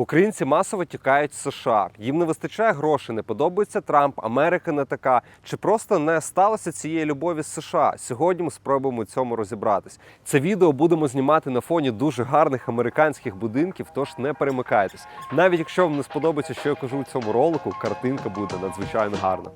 Українці масово тікають з США. Їм не вистачає грошей, не подобається Трамп, Америка не така. Чи просто не сталося цієї любові з США? Сьогодні ми спробуємо цьому розібратись. Це відео будемо знімати на фоні дуже гарних американських будинків, тож не перемикайтесь. Навіть якщо вам не сподобається, що я кажу у цьому ролику, картинка буде надзвичайно гарна.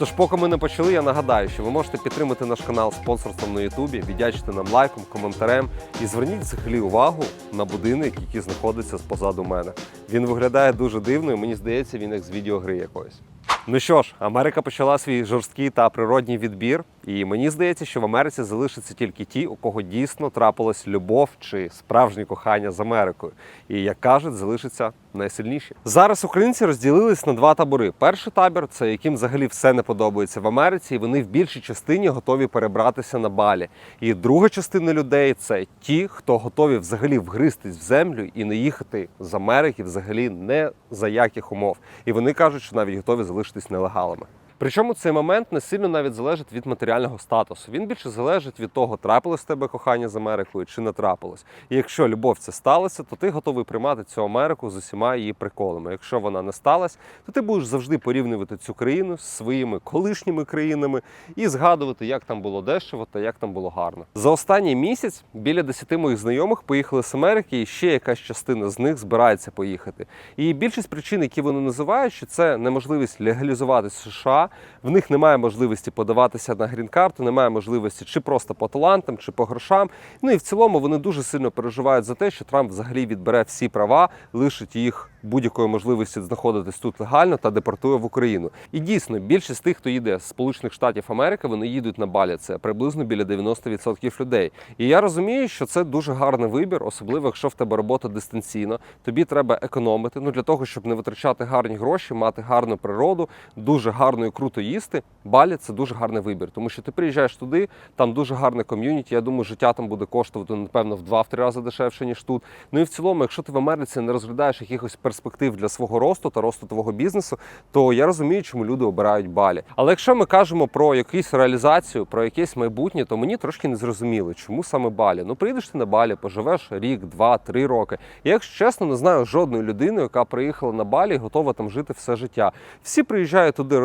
Тож, поки ми не почали, я нагадаю, що ви можете підтримати наш канал спонсорством на Ютубі, віддячити нам лайком, коментарем і зверніть взагалі увагу на будинок, який знаходиться позаду мене. Він виглядає дуже дивно, і мені здається, він як з відеогри якоїсь. Ну що ж, Америка почала свій жорсткий та природній відбір, і мені здається, що в Америці залишаться тільки ті, у кого дійсно трапилась любов чи справжнє кохання з Америкою. І як кажуть, залишаться найсильніші. Зараз українці розділились на два табори. Перший табір це яким взагалі все не подобається в Америці, і вони в більшій частині готові перебратися на балі. І друга частина людей це ті, хто готові взагалі вгристись в землю і не їхати з Америки взагалі не за яких умов. І вони кажуть, що навіть готові залишитись нелегалами. Причому цей момент не сильно навіть залежить від матеріального статусу. Він більше залежить від того, трапилось в тебе кохання з Америкою чи не трапилось. І якщо любов це сталося, то ти готовий приймати цю Америку з усіма її приколами. Якщо вона не сталася, то ти будеш завжди порівнювати цю країну з своїми колишніми країнами і згадувати, як там було дешево та як там було гарно. За останній місяць біля 10 моїх знайомих поїхали з Америки, і ще якась частина з них збирається поїхати. І більшість причин, які вони називають, що це неможливість легалізувати США. В них немає можливості подаватися на грін-карту, немає можливості чи просто по талантам, чи по грошам. Ну і в цілому вони дуже сильно переживають за те, що Трамп взагалі відбере всі права, лишить їх будь-якої можливості знаходитись тут легально та депортує в Україну. І дійсно, більшість тих, хто їде з Сполучених Штатів Америки, вони їдуть на балі. Це приблизно біля 90% людей. І я розумію, що це дуже гарний вибір, особливо якщо в тебе робота дистанційно. Тобі треба економити. Ну для того, щоб не витрачати гарні гроші, мати гарну природу, дуже гарно і круто їсти. Балі це дуже гарний вибір, тому що ти приїжджаєш туди, там дуже гарне ком'юніті. Я думаю, життя там буде коштувати напевно в 2-3 рази дешевше ніж тут. Ну і в цілому, якщо ти в Америці не розглядаєш якихось перспектив для свого росту та росту твого бізнесу, то я розумію, чому люди обирають балі. Але якщо ми кажемо про якусь реалізацію, про якесь майбутнє, то мені трошки не зрозуміло, чому саме балі. Ну приїдеш ти на балі, поживеш рік, два, три роки. Я, якщо чесно, не знаю жодної людини, яка приїхала на балі і готова там жити все життя. Всі приїжджають туди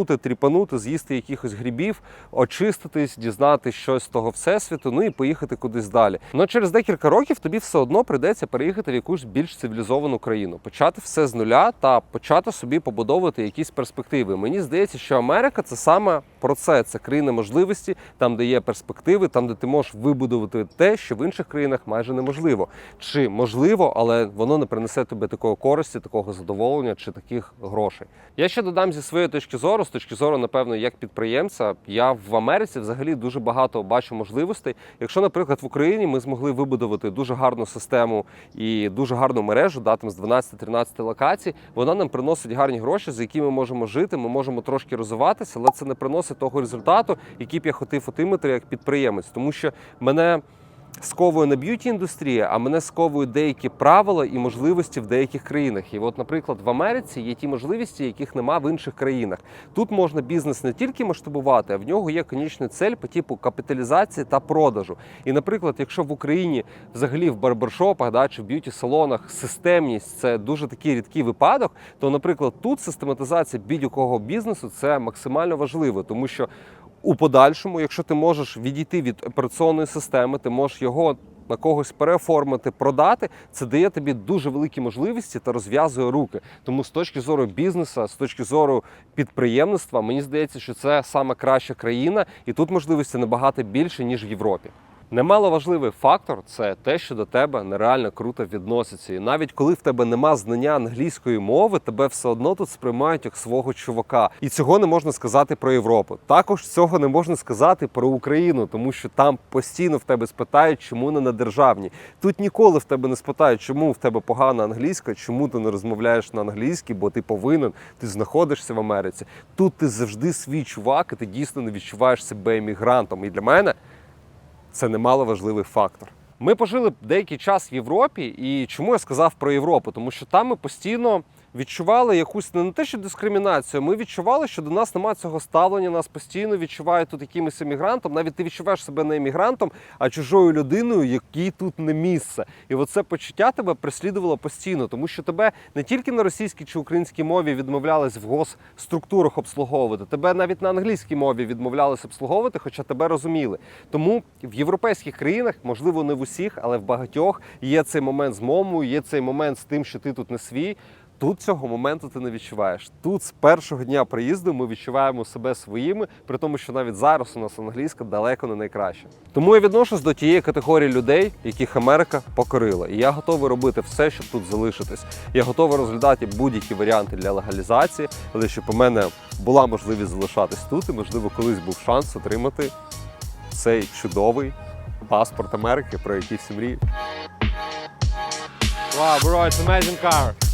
релаксанути, тріпанути, з'їсти якихось грибів, очиститись, дізнатись щось з того всесвіту, ну і поїхати кудись далі. Ну через декілька років тобі все одно прийдеться переїхати в якусь більш цивілізовану країну, почати все з нуля та почати собі побудовувати якісь перспективи. Мені здається, що Америка це саме про це. Це країна можливості, там, де є перспективи, там, де ти можеш вибудувати те, що в інших країнах майже неможливо. Чи можливо, але воно не принесе тобі такої користі, такого задоволення чи таких грошей. Я ще додам зі своєї точки зору, з точки зору, напевно, як підприємця, я в Америці взагалі дуже багато бачу можливостей. Якщо, наприклад, в Україні ми змогли вибудувати дуже гарну систему і дуже гарну мережу, да, там з 12-13 локацій, вона нам приносить гарні гроші, за які ми можемо жити, ми можемо трошки розвиватися, але це не приносить того результату, який б я хотів отримати як підприємець, тому що мене. Сковує не б'юті індустрія, а мене сковують деякі правила і можливості в деяких країнах. І от, наприклад, в Америці є ті можливості, яких нема в інших країнах. Тут можна бізнес не тільки масштабувати, а в нього є конічна цель по типу капіталізації та продажу. І, наприклад, якщо в Україні взагалі в барбершопах да, чи в б'юті-салонах системність це дуже такий рідкий випадок, то, наприклад, тут систематизація будь-якого бізнесу це максимально важливо, тому що у подальшому, якщо ти можеш відійти від операційної системи, ти можеш його на когось переоформити, продати, це дає тобі дуже великі можливості та розв'язує руки. Тому з точки зору бізнесу, з точки зору підприємництва, мені здається, що це саме краща країна, і тут можливості набагато більше ніж в Європі. Немаловажливий фактор це те, що до тебе нереально круто відносяться. І навіть коли в тебе нема знання англійської мови, тебе все одно тут сприймають як свого чувака. І цього не можна сказати про Європу. Також цього не можна сказати про Україну, тому що там постійно в тебе спитають, чому не на державній. Тут ніколи в тебе не спитають, чому в тебе погана англійська, чому ти не розмовляєш на англійській, бо ти повинен, ти знаходишся в Америці. Тут ти завжди свій чувак, і ти дійсно не відчуваєш себе емігрантом. І для мене це немаловажливий фактор. Ми пожили деякий час в Європі, і чому я сказав про Європу? Тому що там ми постійно відчували якусь не те, що дискримінацію. Ми відчували, що до нас немає цього ставлення. Нас постійно відчувають тут якимось емігрантом. Навіть ти відчуваєш себе не емігрантом, а чужою людиною, якій тут не місце. І оце почуття тебе преслідувало постійно, тому що тебе не тільки на російській чи українській мові відмовлялись в госструктурах обслуговувати, тебе навіть на англійській мові відмовлялись обслуговувати, хоча тебе розуміли. Тому в європейських країнах, можливо, не в усіх, але в багатьох є цей момент з мовою, є цей момент з тим, що ти тут не свій. Тут цього моменту ти не відчуваєш. Тут з першого дня приїзду ми відчуваємо себе своїми, при тому, що навіть зараз у нас англійська далеко не найкраща. Тому я відношусь до тієї категорії людей, яких Америка покорила. І я готовий робити все, щоб тут залишитись. Я готовий розглядати будь-які варіанти для легалізації, але щоб у мене була можливість залишатись тут, і можливо колись був шанс отримати цей чудовий паспорт Америки, про який всі мріють. Wow, bro, it's amazing car.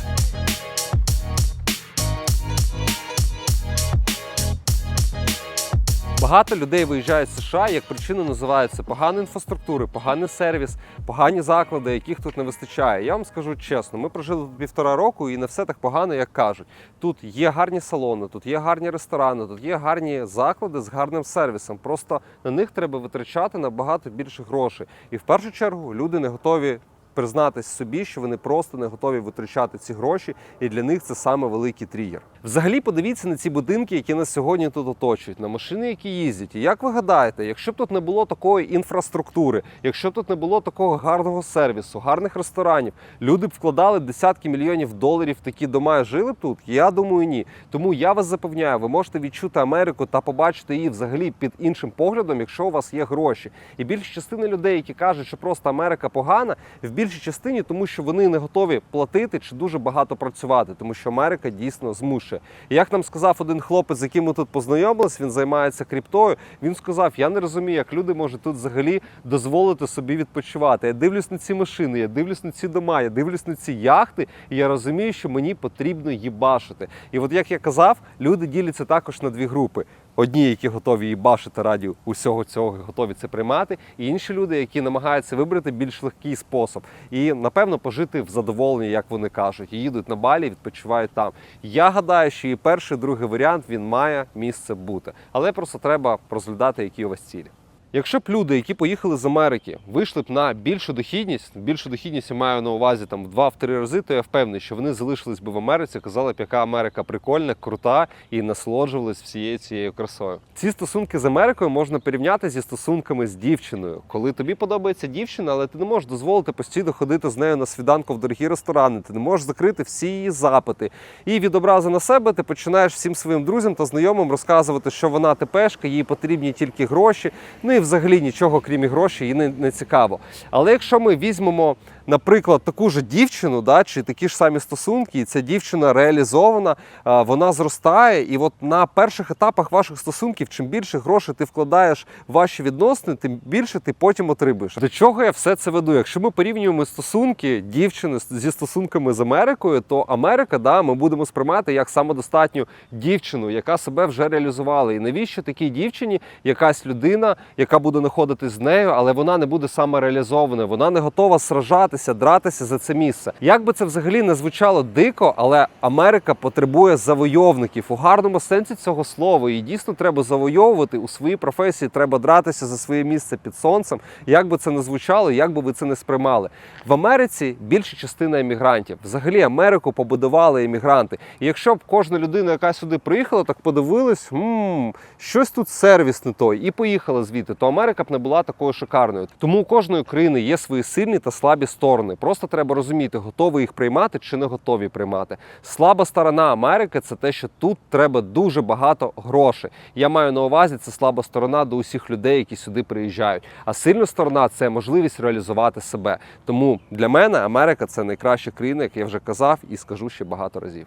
Багато людей виїжджають з США, як причина називається погана інфраструктури, поганий сервіс, погані заклади, яких тут не вистачає. Я вам скажу чесно, ми прожили півтора року і не все так погано, як кажуть. Тут є гарні салони, тут є гарні ресторани, тут є гарні заклади з гарним сервісом. Просто на них треба витрачати набагато більше грошей. І в першу чергу люди не готові. Признатись собі, що вони просто не готові витрачати ці гроші, і для них це саме великий тригер. Взагалі, подивіться на ці будинки, які нас сьогодні тут оточують, на машини, які їздять. І як ви гадаєте, якщо б тут не було такої інфраструктури, якщо б тут не було такого гарного сервісу, гарних ресторанів, люди б вкладали десятки мільйонів доларів в такі дома і жили б тут? Я думаю, ні. Тому я вас запевняю, ви можете відчути Америку та побачити її взагалі під іншим поглядом, якщо у вас є гроші. І більша частина людей, які кажуть, що просто Америка погана, в більшій частині, тому що вони не готові платити чи дуже багато працювати, тому що Америка дійсно змушує. І як нам сказав один хлопець, з яким ми тут познайомились, він займається криптою. Він сказав: Я не розумію, як люди можуть тут взагалі дозволити собі відпочивати. Я дивлюсь на ці машини, я дивлюсь на ці дома, я дивлюсь на ці яхти, і я розумію, що мені потрібно їбашити. І от як я казав, люди діляться також на дві групи. Одні, які готові їбашити раді усього цього, готові це приймати, і інші люди, які намагаються вибрати більш легкий спосіб і напевно пожити в задоволенні, як вони кажуть, і їдуть на балі, відпочивають там. Я гадаю, що і перший, і другий варіант він має місце бути, але просто треба розглядати, які у вас цілі. Якщо б люди, які поїхали з Америки, вийшли б на більшу дохідність, більшу дохідність я маю на увазі там в 2-3 рази, то я впевнений, що вони залишились би в Америці, казали б, яка Америка прикольна, крута і насолоджувались всією цією красою. Ці стосунки з Америкою можна порівняти зі стосунками з дівчиною, коли тобі подобається дівчина, але ти не можеш дозволити постійно ходити з нею на свіданку в дорогі ресторани. Ти не можеш закрити всі її запити. І від образи на себе ти починаєш всім своїм друзям та знайомим розказувати, що вона тепешка, їй потрібні тільки гроші. Ну взагалі нічого, крім грошей, їй не, не цікаво. Але якщо ми візьмемо, наприклад, таку ж дівчину, да, чи такі ж самі стосунки, і ця дівчина реалізована, вона зростає, і от на перших етапах ваших стосунків, чим більше грошей ти вкладаєш в ваші відносини, тим більше ти потім отримуєш. До чого я все це веду? Якщо ми порівнюємо стосунки дівчини зі стосунками з Америкою, то Америка, да, ми будемо сприймати як самодостатню дівчину, яка себе вже реалізувала. І навіщо такій дівчині якась людина, яка буде знаходитись з нею, але вона не буде самореалізована, вона не готова сражатися, дратися за це місце. Як би це взагалі не звучало дико, але Америка потребує завойовників у гарному сенсі цього слова. І дійсно треба завойовувати у своїй професії, треба дратися за своє місце під сонцем. Як би це не звучало, як би ви це не сприймали. В Америці більша частина емігрантів. Взагалі Америку побудували емігранти. І якщо б кожна людина, яка сюди приїхала, так подивилась, «М, щось тут сервіс не той, і поїхала звідти, то Америка б не була такою шикарною. Тому у кожної країни є свої сильні та слабі сторони. Просто треба розуміти, готові їх приймати чи не готові приймати. Слаба сторона Америки це те, що тут треба дуже багато грошей. Я маю на увазі це слаба сторона до усіх людей, які сюди приїжджають. А сильна сторона це можливість реалізувати себе. Тому для мене Америка це найкраща країна, як я вже казав і скажу ще багато разів.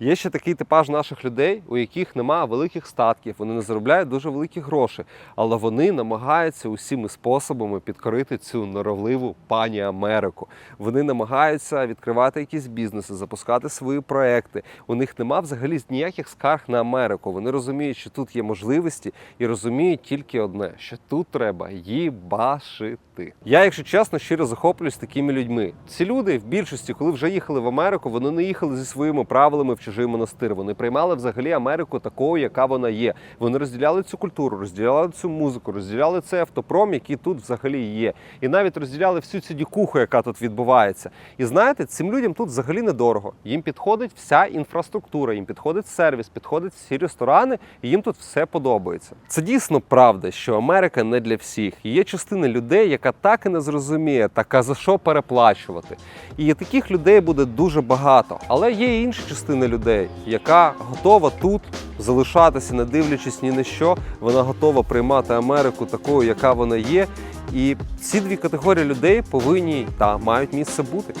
Є ще такий типаж наших людей, у яких нема великих статків, вони не заробляють дуже великі гроші, але вони намагаються усіми способами підкорити цю норовливу пані Америку. Вони намагаються відкривати якісь бізнеси, запускати свої проекти. У них нема взагалі ніяких скарг на Америку. Вони розуміють, що тут є можливості, і розуміють тільки одне: що тут треба їбашити. Я, якщо чесно, щиро захоплююсь такими людьми. Ці люди в більшості, коли вже їхали в Америку, вони не їхали зі своїми правилами в чужий монастир. Вони приймали взагалі Америку такою, яка вона є. Вони розділяли цю культуру, розділяли цю музику, розділяли цей автопром, який тут взагалі є, і навіть розділяли всю цю дікуху, яка тут відбувається. І знаєте, цим людям тут взагалі недорого. Їм підходить вся інфраструктура, їм підходить сервіс, підходять всі ресторани, і їм тут все подобається. Це дійсно правда, що Америка не для всіх. Є частина людей, яка так і не зрозуміє, така за що переплачувати. І таких людей буде дуже багато. Але є і інша частина людей, яка готова тут залишатися, не дивлячись ні на що. Вона готова приймати Америку такою, яка вона є. І ці дві категорії людей повинні та мають місце бути.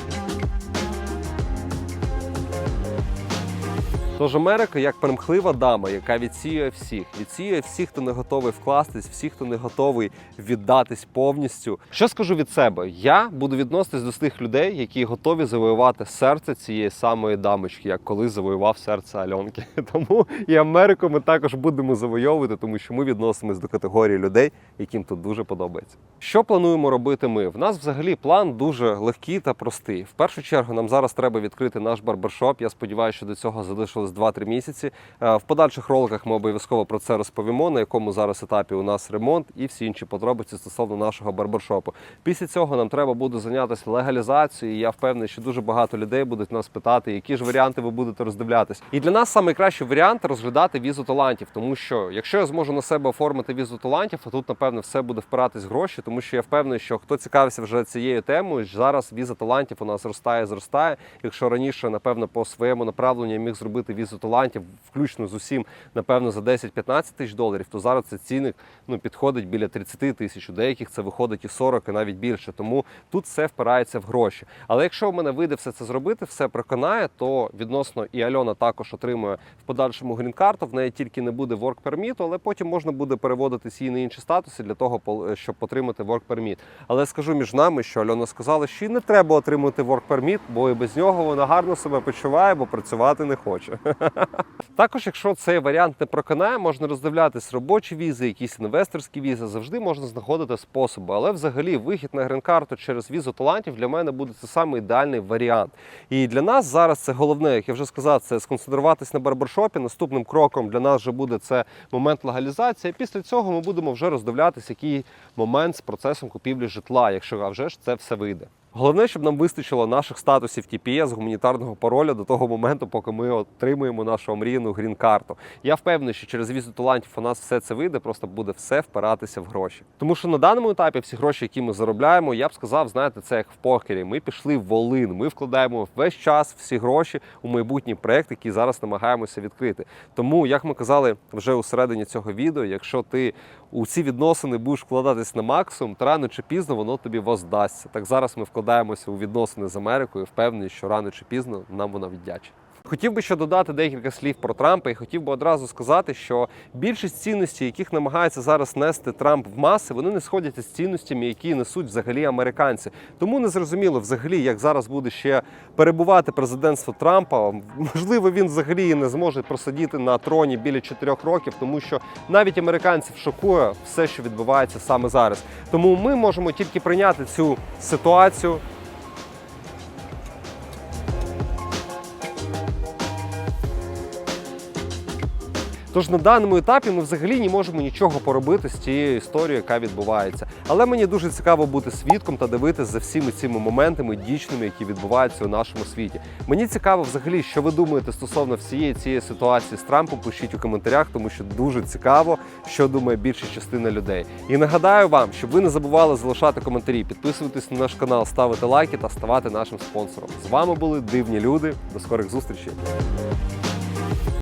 Тож Америка як примхлива дама, яка відсіює всіх, відсіює всіх, хто не готовий вкластись, всіх, хто не готовий віддатись повністю. Що скажу від себе? Я буду відноситись до тих людей, які готові завоювати серце цієї самої дамочки, як коли завоював серце Альонки. Тому і Америку ми також будемо завойовувати, тому що ми відносимось до категорії людей, яким тут дуже подобається. Що плануємо робити ми? В нас взагалі план дуже легкий та простий. В першу чергу нам зараз треба відкрити наш барбершоп. Я сподіваюся, що до цього залишилось 2-3 місяці. Е, В подальших роликах ми обов'язково про це розповімо, на якому зараз етапі у нас ремонт і всі інші подробиці стосовно нашого барбершопу. Після цього нам треба буде зайнятися легалізацією. Я впевнений, що дуже багато людей будуть нас питати, які ж варіанти ви будете роздивлятись. І для нас найкращий варіант розглядати візу талантів, тому що якщо я зможу на себе оформити візу талантів, то тут напевно все буде впиратись гроші, тому що я впевнений, що хто цікавився вже цією темою, зараз віза талантів у нас зростає, зростає. Якщо раніше, напевно, по своєму направленню я міг зробити візу талантів, включно з усім, напевно, за 10-15 тисяч доларів, то зараз це цінник ну підходить біля 30 тисяч. У деяких це виходить і 40, і навіть більше. Тому тут все впирається в гроші. Але якщо в мене вийде все це зробити, все проконає, то відносно і Альона також отримує в подальшому грін-карту. В неї тільки не буде work permit, але потім можна буде переводити її на інші статуси для того, пол- щоб отримати work permit. Але скажу між нами, що Альона сказала, що їй не треба отримувати work permit, бо і без нього вона гарно себе почуває, бо працювати не хоче. Також, якщо цей варіант не проконає, можна роздивлятись робочі візи, якісь інвесторські візи. Завжди можна знаходити способи. Але взагалі вихід на грин-карту через візу талантів для мене буде це саме ідеальний варіант. І для нас зараз це головне, як я вже сказав, це сконцентруватись на барбершопі. Наступним кроком для нас вже буде це момент легалізації. Після цього ми будемо вже роздивлятися, який момент з процесом купівлі житла, якщо вже ж це все вийде. Головне, щоб нам вистачило наших статусів TPS, гуманітарного пароля до того моменту, поки ми отримуємо нашу омріяну грін-карту. Я впевнений, що через візу талантів у нас все це вийде, просто буде все впиратися в гроші. Тому що на даному етапі всі гроші, які ми заробляємо, я б сказав, знаєте, це як в покері. Ми пішли в волин. Ми вкладаємо весь час всі гроші у майбутній проект, який зараз намагаємося відкрити. Тому, як ми казали вже у середині цього відео, якщо ти у ці відносини будеш вкладатись на максимум, то рано чи пізно воно тобі воздасться. Так зараз ми вкладаємося у відносини з Америкою, впевнені, що рано чи пізно нам вона віддячить. Хотів би ще додати декілька слів про Трампа, і хотів би одразу сказати, що більшість цінностей, яких намагається зараз нести Трамп в маси, вони не сходяться з цінностями, які несуть взагалі американці. Тому не зрозуміло взагалі, як зараз буде ще перебувати президентство Трампа. Можливо, він взагалі і не зможе просидіти на троні біля 4 років, тому що навіть американців шокує все, що відбувається саме зараз. Тому ми можемо тільки прийняти цю ситуацію. Тож на даному етапі ми взагалі не можемо нічого поробити з цією історією, яка відбувається. Але мені дуже цікаво бути свідком та дивитися за всіми цими моментами дічними, які відбуваються у нашому світі. Мені цікаво, взагалі, що ви думаєте стосовно всієї цієї ситуації з Трампом. Пишіть у коментарях, тому що дуже цікаво, що думає більша частина людей. І нагадаю вам, щоб ви не забували залишати коментарі, підписуватись на наш канал, ставити лайки та ставати нашим спонсором. З вами були дивні люди. До скорих зустрічей.